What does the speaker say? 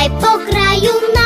гуляй по краю.